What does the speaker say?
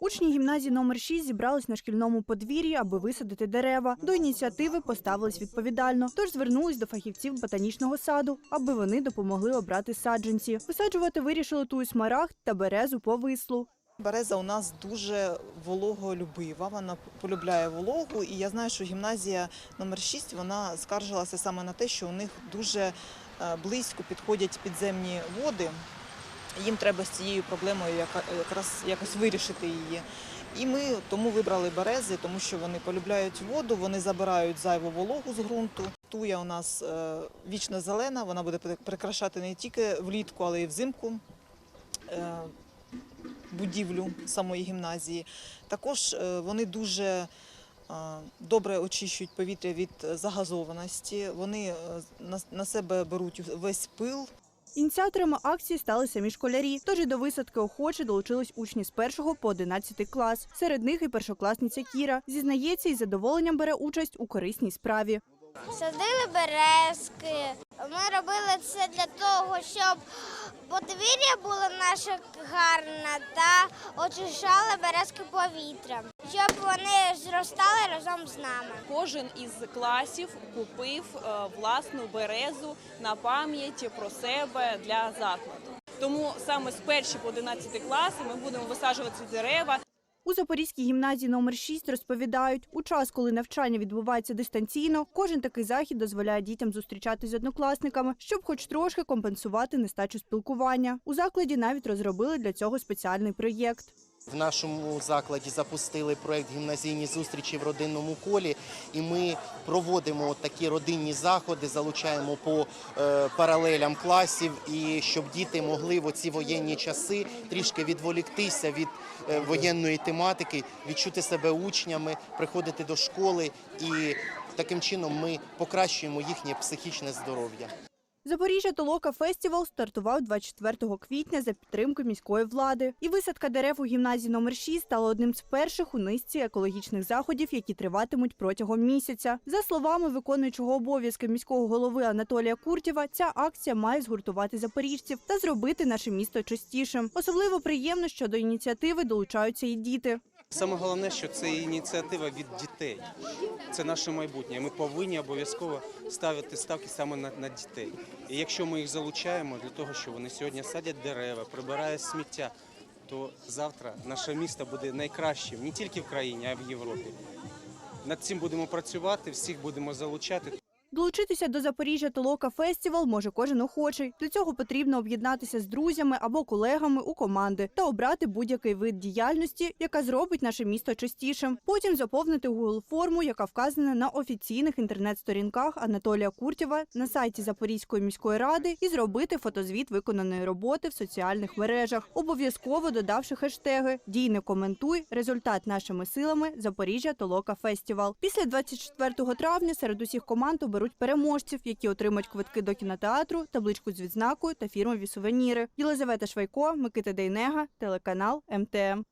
Учні гімназії номер 6 зібрались на шкільному подвір'ї, аби висадити дерева. До ініціативи поставились відповідально, тож звернулись до фахівців ботанічного саду, аби вони допомогли обрати саджанці. Висаджувати вирішили тую смарагд та березу по вислу. Береза у нас дуже вологолюбива, вона полюбляє вологу. І я знаю, що гімназія номер 6 вона скаржилася саме на те, що у них дуже е, близько підходять підземні води. Їм треба з цією проблемою якраз якось вирішити її. І ми тому вибрали берези, тому що вони полюбляють воду, вони забирають зайву вологу з ґрунту. Туя у нас е, вічно зелена, вона буде прикрашати не тільки влітку, але й взимку. Е, будівлю самої гімназії. Також е, вони дуже добре очищують повітря від загазованості. Вони на себе беруть весь пил. Ініціаторами акції стали самі школярі. Тож і до висадки охоче долучились учні з 1 по 11 клас. Серед них і першокласниця Кіра. Зізнається, із задоволенням бере участь у корисній справі. Садили березки. Ми робили це для того, щоб подвір'я було наше гарне та очищали березки повітря, щоб вони зростали разом з нами. Кожен із класів купив е, власну березу на пам'ять про себе для закладу. Тому саме з перші по 11 класи ми будемо висаджувати дерева. У Запорізькій гімназії номер 6 розповідають, у час, коли навчання відбувається дистанційно, кожен такий захід дозволяє дітям зустрічатись з однокласниками, щоб хоч трошки компенсувати нестачу спілкування. У закладі навіть розробили для цього спеціальний проєкт. В нашому закладі запустили проект гімназійні зустрічі в родинному колі, і ми проводимо такі родинні заходи, залучаємо по е, паралелям класів, і щоб діти могли в оці воєнні часи трішки відволіктися від е, воєнної тематики, відчути себе учнями, приходити до школи, і таким чином ми покращуємо їхнє психічне здоров'я. Запоріжжя Толока фестивал стартував 24 квітня за підтримки міської влади. І висадка дерев у гімназії номер 6 стала одним з перших у низці екологічних заходів, які триватимуть протягом місяця. За словами виконуючого обов'язки міського голови Анатолія Куртєва, ця акція має згуртувати запоріжців та зробити наше місто чистішим. Особливо приємно, що до ініціативи долучаються і діти. Саме головне, що це ініціатива від дітей. Це наше майбутнє. Ми повинні обов'язково ставити ставки саме на, на дітей. І якщо ми їх залучаємо для того, що вони сьогодні садять дерева, прибирають сміття, то завтра наше місто буде найкращим не тільки в країні, а й в Європі. Над цим будемо працювати, всіх будемо залучати. Долучитися до Запоріжжя Толока фестивал може кожен охочий. Для цього потрібно об'єднатися з друзями або колегами у команди та обрати будь-який вид діяльності, яка зробить наше місто чистішим. Потім заповнити Google форму, яка вказана на офіційних інтернет-сторінках Анатолія Куртєва на сайті Запорізької міської ради і зробити фотозвіт виконаної роботи в соціальних мережах, обов'язково додавши хештеги Дій не коментуй, результат нашими силами Запоріжжя Толока Фестівал. Після 24 травня серед усіх команд оберуть переможців, які отримають квитки до кінотеатру, табличку з відзнакою та фірмові сувеніри. Єлизавета Швайко, Микита Дейнега, телеканал МТМ.